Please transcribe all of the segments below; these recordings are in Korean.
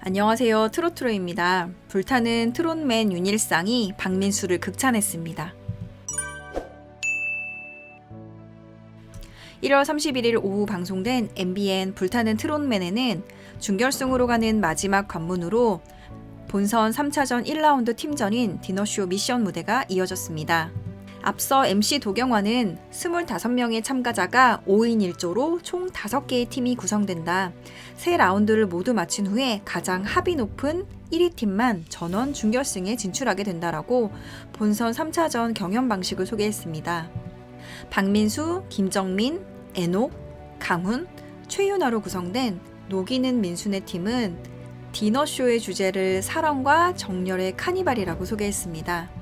안녕하세요. 트로트로입니다. 불타는 트롯맨 윤일상이 박민수를 극찬했습니다. 1월 31일 오후 방송된 MBN 불타는 트롯맨에는 준결승으로 가는 마지막 관문으로 본선 3차전 1라운드 팀전인 디너쇼 미션 무대가 이어졌습니다. 앞서 MC 도경화는 25명의 참가자가 5인 1조로 총 5개의 팀이 구성된다. 세 라운드를 모두 마친 후에 가장 합이 높은 1위 팀만 전원 준결승에 진출하게 된다라고 본선 3차전 경연 방식을 소개했습니다. 박민수, 김정민, 애녹, 강훈, 최윤아로 구성된 녹이는 민수네 팀은 디너쇼의 주제를 사랑과 정열의 카니발이라고 소개했습니다.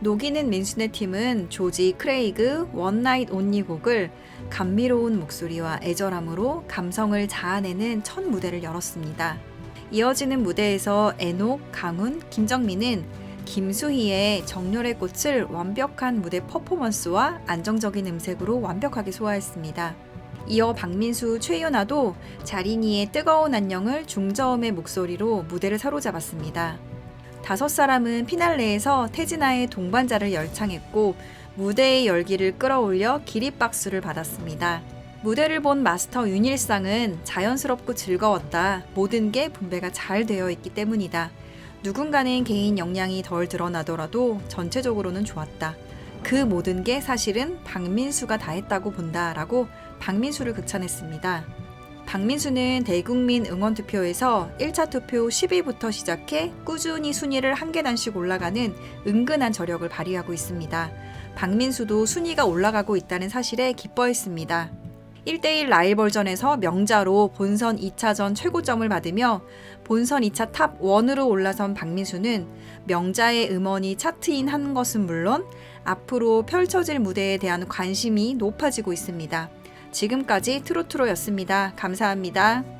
녹이는 민수네 팀은 조지 크레이그 원나잇 온리 곡을 감미로운 목소리와 애절함으로 감성을 자아내는 첫 무대를 열었습니다. 이어지는 무대에서 애녹, 강훈, 김정민은 김수희의 정열의 꽃을 완벽한 무대 퍼포먼스와 안정적인 음색으로 완벽하게 소화했습니다. 이어 박민수, 최윤아도 자린이의 뜨거운 안녕을 중저음의 목소리로 무대를 사로잡았습니다. 다섯 사람은 피날레에서 태진아의 동반자를 열창했고 무대의 열기를 끌어올려 기립박수를 받았습니다. 무대를 본 마스터 윤일상은 자연스럽고 즐거웠다. 모든 게 분배가 잘 되어 있기 때문이다. 누군가는 개인 역량이 덜 드러나더라도 전체적으로는 좋았다. 그 모든 게 사실은 박민수가 다 했다고 본다 라고 박민수를 극찬했습니다. 박민수는 대국민 응원 투표에서 1차 투표 10위부터 시작해 꾸준히 순위를 한 계단씩 올라가는 은근한 저력을 발휘하고 있습니다. 박민수도 순위가 올라가고 있다는 사실에 기뻐했습니다. 1대1 라이벌전에서 명자로 본선 2차전 최고점을 받으며 본선 2차 탑 1으로 올라선 박민수는 명자의 음원이 차트인 한 것은 물론 앞으로 펼쳐질 무대에 대한 관심이 높아지고 있습니다. 지금까지 트로트로였습니다. 감사합니다.